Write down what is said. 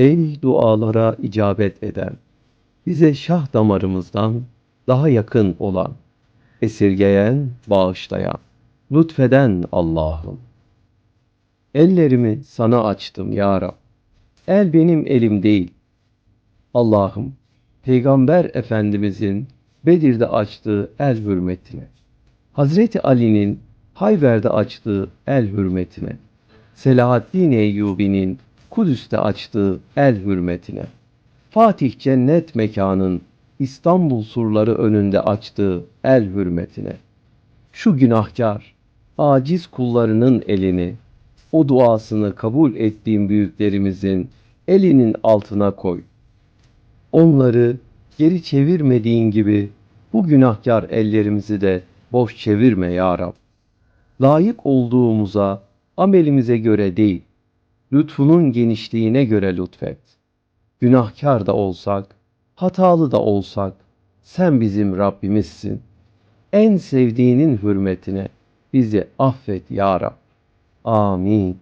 Ey dualara icabet eden, bize şah damarımızdan daha yakın olan, esirgeyen, bağışlayan, lütfeden Allah'ım. Ellerimi sana açtım ya Rab. El benim elim değil. Allah'ım, Peygamber Efendimizin Bedir'de açtığı el hürmetine, Hazreti Ali'nin Hayber'de açtığı el hürmetine, Selahaddin Eyyubi'nin Kudüs'te açtığı el hürmetine, Fatih Cennet Mekan'ın İstanbul surları önünde açtığı el hürmetine, şu günahkar, aciz kullarının elini, o duasını kabul ettiğim büyüklerimizin elinin altına koy. Onları geri çevirmediğin gibi bu günahkar ellerimizi de boş çevirme ya Rab. Layık olduğumuza, amelimize göre değil, lütfunun genişliğine göre lütfet. Günahkar da olsak, hatalı da olsak, sen bizim Rabbimizsin. En sevdiğinin hürmetine bizi affet ya Rab. Amin.